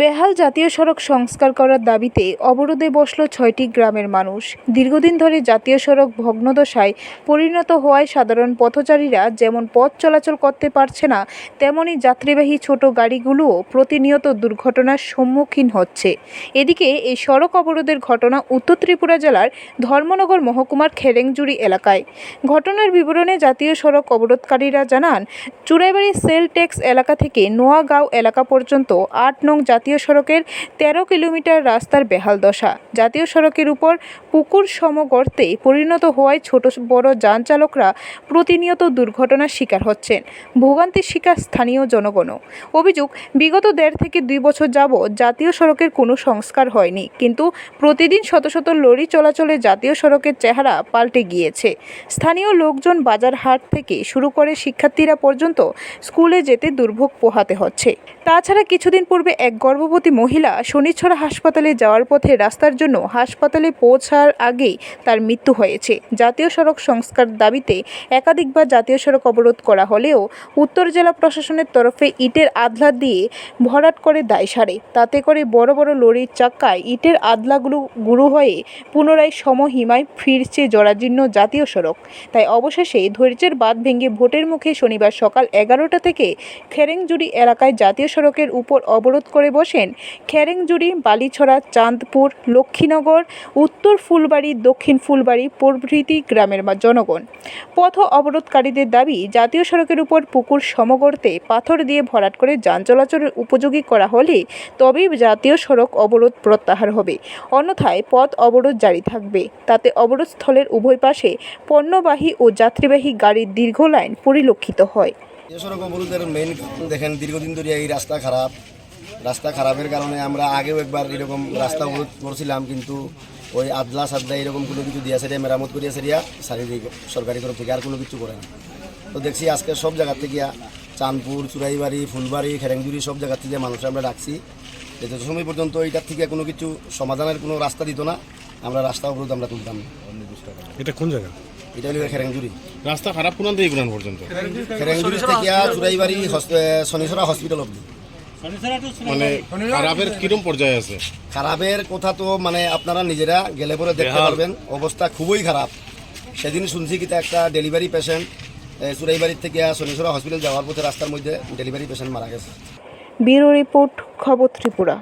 বেহাল জাতীয় সড়ক সংস্কার করার দাবিতে অবরোধে বসল ছয়টি গ্রামের মানুষ। দীর্ঘদিন ধরে জাতীয় সড়ক ভগ্নদশায় পরিণত হওয়ায় সাধারণ পথচারীরা যেমন পথ চলাচল করতে পারছে না, তেমনি যাত্রীবাহী ছোট গাড়িগুলোও প্রতিনিয়ত দুর্ঘটনার সম্মুখীন হচ্ছে। এদিকে এই সড়ক অবরোধের ঘটনা উত্তর ত্রিপুরা জেলার ধর্মনগর মহকুমার খেরেংজুড়ি এলাকায়। ঘটনার বিবরণে জাতীয় সড়ক অবরোধকারীরা জানান চুড়াইবাড়ি সেল ট্যাক্স এলাকা থেকে নোয়াগাঁও এলাকা পর্যন্ত আট নং জাতীয় সড়কের তেরো কিলোমিটার রাস্তার বেহাল দশা। জাতীয় সড়কের উপর পুকুর সম গর্তে পরিণত হওয়ায় ছোট বড় যান চালকরা প্রতিনিয়ত দুর্ঘটনার শিকার হচ্ছেন। ভোগান্তির শিকার স্থানীয় জনগণও। অভিযোগ, বিগত দেড় থেকে দুই বছর যাবৎ জাতীয় সড়কের কোনো সংস্কার হয়নি, কিন্তু প্রতিদিন শত শত লরি চলাচলে জাতীয় সড়কের চেহারা পাল্টে গিয়েছে। স্থানীয় লোকজন বাজার হাট থেকে শুরু করে শিক্ষার্থীরা পর্যন্ত স্কুলে যেতে দুর্ভোগ পোহাতে হচ্ছে। তাছাড়া কিছুদিন পূর্বে এক গর্ভবতী মহিলা শনিছড়া হাসপাতালে যাওয়ার পথে রাস্তার জন্য হাসপাতালে পৌঁছার আগেই তার মৃত্যু হয়েছে। জাতীয় সড়ক সংস্কার দাবিতে একাধিকবার জাতীয় সড়ক অবরোধ করা হলেও উত্তর জেলা প্রশাসনের তরফে ইটের আদলা দিয়ে ভরাট করে দায় সারে। তাতে করে বড় বড় লরির চাক্কায় ইটের আদলাগুলো গুঁড়ো হয়ে পুনরায় সমহিমায় ফিরছে জরাজীর্ণ জাতীয় সড়ক। তাই অবশেষে ধৈর্যের বাঁধ ভেঙে ভোটের মুখে শনিবার সকাল এগারোটা থেকে খেরেংজুড়ি এলাকায় জাতীয় সড়কের উপর অবরোধ করে বসেন খেরেংজুড়ি, বালিছড়া, চাঁদপুর, লক্ষ্মীনগর, উত্তর ফুলবাড়ি, দক্ষিণ ফুলবাড়ি, প্রভৃতি গ্রামের জনগণ। পথ অবরোধকারীদের দাবি, জাতীয় সড়কের উপর পুকুর সমগর্তে পাথর দিয়ে ভরাট করে যান চলাচলের উপযোগী করা হলে তবেই জাতীয় সড়ক অবরোধ প্রত্যাহার হবে। অন্যথায় পথ অবরোধ জারি থাকবে। তাতে অবরোধস্থলের উভয় পাশে পণ্যবাহী ও যাত্রীবাহী গাড়ির দীর্ঘ লাইন পরিলক্ষিত হয়। সড়ক অবরোধের মেইন দেখেন, দীর্ঘদিন ধরে এই রাস্তা খারাপ। রাস্তা খারাপের কারণে আমরা আগেও একবার এরকম রাস্তা অবরোধ করছিলাম কিন্তু ওই আদলা সাদলা এরকম কোনো কিছু দিয়া সেরিয়া মেরামত করিয়া সেরিয়া শারীরিক সরকারি তরফ থেকে আর কোনো কিছু করে না। তো দেখছি আজকে সব জায়গা থেকে চাঁদপুর চুরাইবাড়ি ফুলবাড়ি খেরেংজুড়ি সব জায়গা থেকে মানুষ আমরা ডাকছি। যে যত সময় পর্যন্ত এটার থেকে কোনো কিছু সমাধানের কোনো রাস্তা দিত না আমরা রাস্তা অবরোধ আমরা তুলতাম। না এটা কোন জায়গা? এটা হলো খেরেংজুড়ি। রাস্তা খারাপ কোন থেকে কোন পর্যন্ত? খেরেংজুড়ি থেকে চুরাইবাড়ি শনিছড়া হসপিটাল অব্দি মানে খারাপের কিরম পর্যায়ে আছে? খারাপের কথা তো মানে আপনারা নিজেরা গেলে পরে দেখতে পারবেন। অবস্থা খুবই খারাপ। সেদিন শুনছি কি একটা ডেলিভারি পেশেন্ট চুরাইবাড়ির থেকে শনিশ্বরা হসপিটাল যাওয়ার পথে রাস্তার মধ্যে ডেলিভারি পেশেন্ট মারা গেছে। ব্যুরো রিপোর্ট খবর ত্রিপুরা।